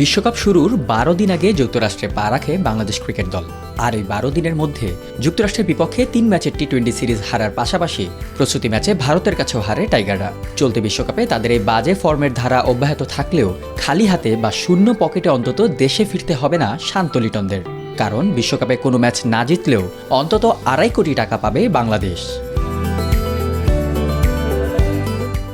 বিশ্বকাপ শুরুর বারো দিন আগে যুক্তরাষ্ট্রে পা রাখে বাংলাদেশ ক্রিকেট দল। আর এই বারো দিনের মধ্যে যুক্তরাষ্ট্রের বিপক্ষে তিন ম্যাচের টি টোয়েন্টি সিরিজ হারার পাশাপাশি প্রস্তুতি ম্যাচে ভারতের কাছেও হারে টাইগাররা। চলতি বিশ্বকাপে তাদের এই বাজে ফর্মের ধারা অব্যাহত থাকলেও খালি হাতে বা শূন্য পকেটে অন্তত দেশে ফিরতে হবে না শান্ত লিটনদের। কারণ বিশ্বকাপে কোনো ম্যাচ না জিতলেও অন্তত আড়াই কোটি টাকা পাবে বাংলাদেশ।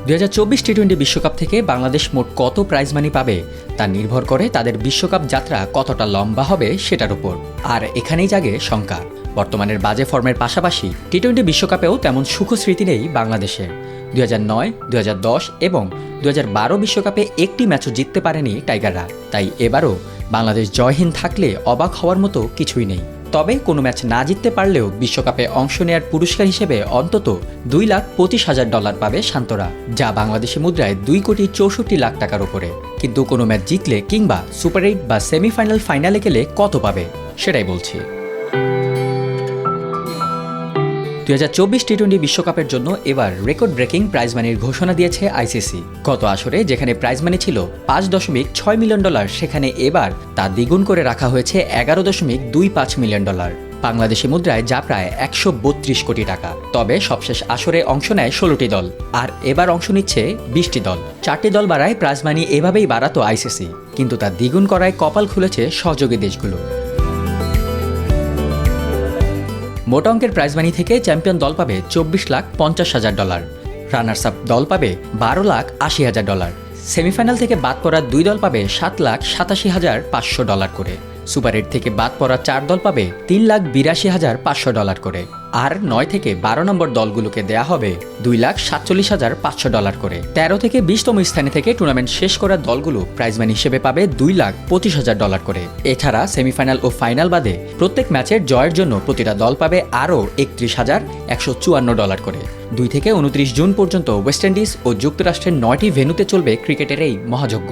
দু হাজার চব্বিশ টি টোয়েন্টি বিশ্বকাপ থেকে বাংলাদেশ মোট কত প্রাইজ মানি পাবে তা নির্ভর করে তাদের বিশ্বকাপ যাত্রা কতটা লম্বা হবে সেটার উপর। আর এখানেই জাগে শঙ্কা। বর্তমানের বাজে ফর্মের পাশাপাশি টি টোয়েন্টি বিশ্বকাপেও তেমন সুখ স্মৃতি নেই বাংলাদেশের দু হাজার নয় দু হাজার দশ এবং দু হাজার বারো বিশ্বকাপে একটি ম্যাচও জিততে পারেনি টাইগাররা। তাই এবারও বাংলাদেশ জয়হীন থাকলে অবাক হওয়ার মতো কিছুই নেই। তবে কোনো ম্যাচ না জিততে পারলেও বিশ্বকাপে অংশ নেয়ার পুরস্কার হিসেবে অন্তত দুই লাখ পঁচিশ হাজার ডলার পাবে শান্তরা যা বাংলাদেশি মুদ্রায় দুই কোটি চৌষট্টি লাখ টাকার ওপরে কিন্তু কোনো ম্যাচ জিতলে কিংবা সুপার এইট বা সেমিফাইনাল ফাইনালে গেলে কত পাবে? সেটাই বলছি। দুই হাজার চব্বিশ টি টোয়েন্টি বিশ্বকাপের জন্য এবার রেকর্ড ব্রেকিং প্রাইজ মানির ঘোষণা দিয়েছে আইসিসি গত আসরে যেখানে প্রাইজ মানি ছিল পাঁচ দশমিক ছয় মিলিয়ন ডলার সেখানে এবার তা দ্বিগুণ করে রাখা হয়েছে এগারো দশমিক দুই পাঁচ মিলিয়ন ডলার বাংলাদেশি মুদ্রায় যা প্রায় একশো বত্রিশ কোটি টাকা। তবে সবশেষ আসরে অংশ নেয় ষোলোটি দল, আর এবার অংশ নিচ্ছে বিশটি দল। চারটি দল বাড়ায় প্রাইজ মানি এভাবেই বাড়াতো আইসিসি কিন্তু তা দ্বিগুণ করায় কপাল খুলেছে সহযোগী দেশগুলো। মোট অঙ্কের প্রাইজ মানি থেকে চ্যাম্পিয়ন দল পাবে চব্বিশ লাখ পঞ্চাশ হাজার ডলার। রানার্স আপ দল পাবে বারো লাখ আশি হাজার ডলার। সেমিফাইনাল থেকে বাদ পড়া দুই দল পাবে সাত লাখ সাতাশি হাজার পাঁচশো ডলার করে। সুপার এইট থেকে বাদ পড়া চার দল পাবে তিন লাখ বিরাশি হাজার পাঁচশো ডলার করে, আর নয় থেকে বারো নম্বর দলগুলোকে দেয়া হবে দুই লাখ সাতচল্লিশ হাজার পাঁচশো ডলার করে। তেরো থেকে বিশতম স্থানে থেকে টুর্নামেন্ট শেষ করা দলগুলো প্রাইজম্যান হিসেবে পাবে দুই লাখ পঁচিশ হাজার ডলার করে। এছাড়া সেমিফাইনাল ও ফাইনাল বাদে প্রত্যেক ম্যাচের জয়ের জন্য প্রতিটা দল পাবে আরও একত্রিশ হাজার একশো চুয়ান্ন ডলার করে। দুই থেকে উনত্রিশ জুন পর্যন্ত ওয়েস্ট ইন্ডিজ ও যুক্তরাষ্ট্রের নয়টি ভেন্যুতে চলবে ক্রিকেটের এই মহাযজ্ঞ।